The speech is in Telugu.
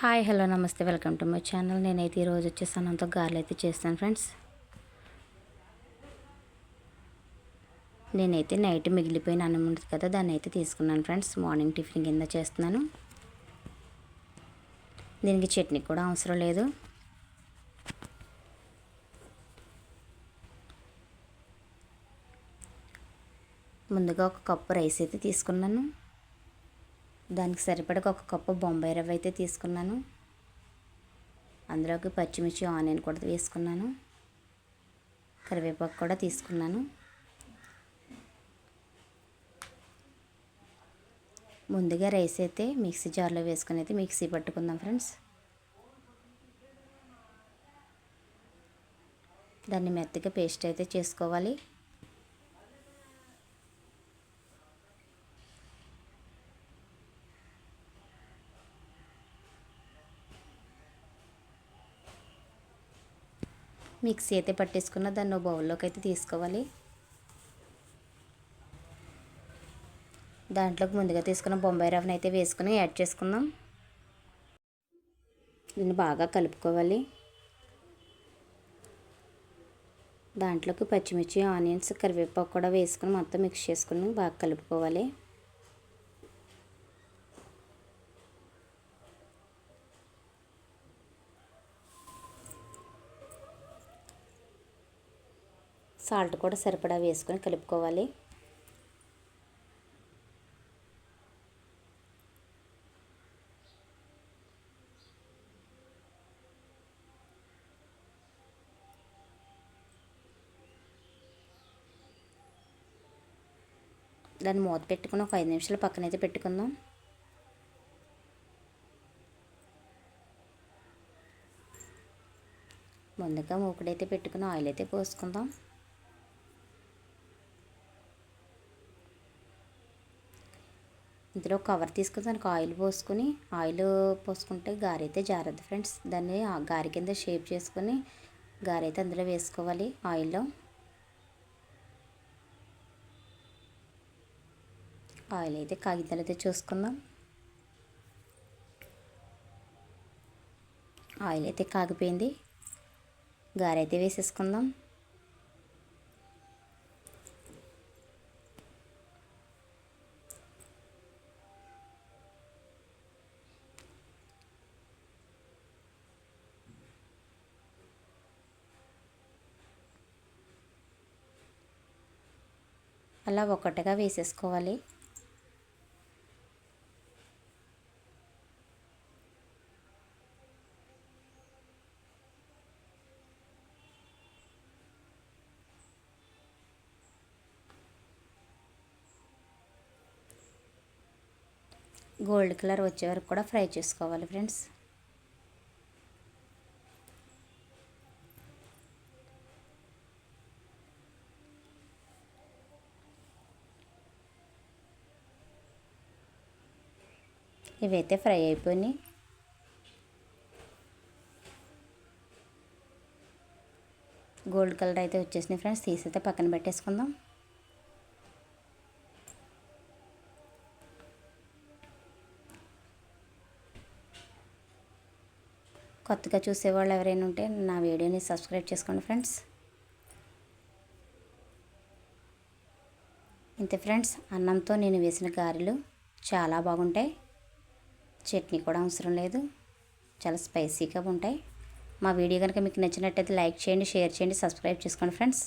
Hi hello namaste welcome to my channel. నేనైతే ఈరోజు వచ్చేసి అన్నంతో గారెలు అయితే చేస్తాను ఫ్రెండ్స్. నేనైతే నైట్ మిగిలిపోయిన అన్నం ఉంటుంది కదా దాన్ని అయితే తీసుకున్నాను ఫ్రెండ్స్. మార్నింగ్ టిఫిన్ కింద చేస్తున్నాను. దీనికి చట్నీ కూడా అవసరం లేదు. ముందుగా ఒక కప్పు రైస్ అయితే తీసుకున్నాను. దానికి సరిపడక ఒక కప్పు బొంబాయి రవ్వ అయితే తీసుకున్నాను. అందులోకి పచ్చిమిర్చి ఆనియన్ కూడా వేసుకున్నాను. కరివేపాకు కూడా తీసుకున్నాను. ముందుగా రైస్ అయితే మిక్సీ జార్లో వేసుకుని అయితే మిక్సీ పట్టుకుందాం ఫ్రెండ్స్. దాన్ని మెత్తగా పేస్ట్ అయితే చేసుకోవాలి. మిక్సీ అయితే పట్టేసుకున్న దాన్ని బౌల్లోకి అయితే తీసుకోవాలి. దాంట్లోకి ముందుగా తీసుకున్న బొంబాయి రవ్వను అయితే వేసుకుని యాడ్ చేసుకుందాం. దీన్ని బాగా కలుపుకోవాలి. దాంట్లోకి పచ్చిమిర్చి ఆనియన్స్ కరివేపాకు కూడా వేసుకుని మొత్తం మిక్స్ చేసుకుని బాగా కలుపుకోవాలి. సాల్ట్ కూడా సరిపడా వేసుకొని కలుపుకోవాలి. దాన్ని మూత పెట్టుకుని ఒక ఐదు నిమిషాలు పక్కనైతే పెట్టుకుందాం. ముందుగా మూకుడైతే పెట్టుకుని ఆయిల్ అయితే పోసుకుందాం. ఇందులో కవర్ తీసుకుని దానికి ఆయిల్ పోసుకొని ఆయిల్ పోసుకుంటే గారి అయితే జారద్దు ఫ్రెండ్స్ దాన్ని గారి కింద షేప్ చేసుకొని గారి అయితే అందులో వేసుకోవాలి ఆయిల్లో ఆయిల్ అయితే కాగితాలు అయితే చూసుకుందాం. ఆయిల్ అయితే కాగిపోయింది. గారైతే వేసేసుకుందాం. అలా ఒకటిగా వేసేసుకోవాలి. గోల్డ్ కలర్ వచ్చే వరకు కూడా ఫ్రై చేసుకోవాలి ఫ్రెండ్స్. ఇవైతే ఫ్రై అయిపోయినాయి గోల్డ్ కలర్ అయితే వచ్చేసినాయి ఫ్రెండ్స్ తీసైతే పక్కన పెట్టేసుకుందాం. కొత్తగా చూసేవాళ్ళు ఎవరైనా ఉంటే నా వీడియోని సబ్స్క్రైబ్ చేసుకోండి ఫ్రెండ్స్ ఇంతే ఫ్రెండ్స్ అన్నంతో నేను వేసిన గారెలు చాలా బాగుంటాయి. చట్నీ కూడా అవసరం లేదు. చాలా స్పైసీగా ఉంటాయి. మా వీడియో కనుక మీకు నచ్చినట్టయితే లైక్ చేయండి షేర్ చేయండి సబ్స్క్రైబ్ చేసుకోండి ఫ్రెండ్స్.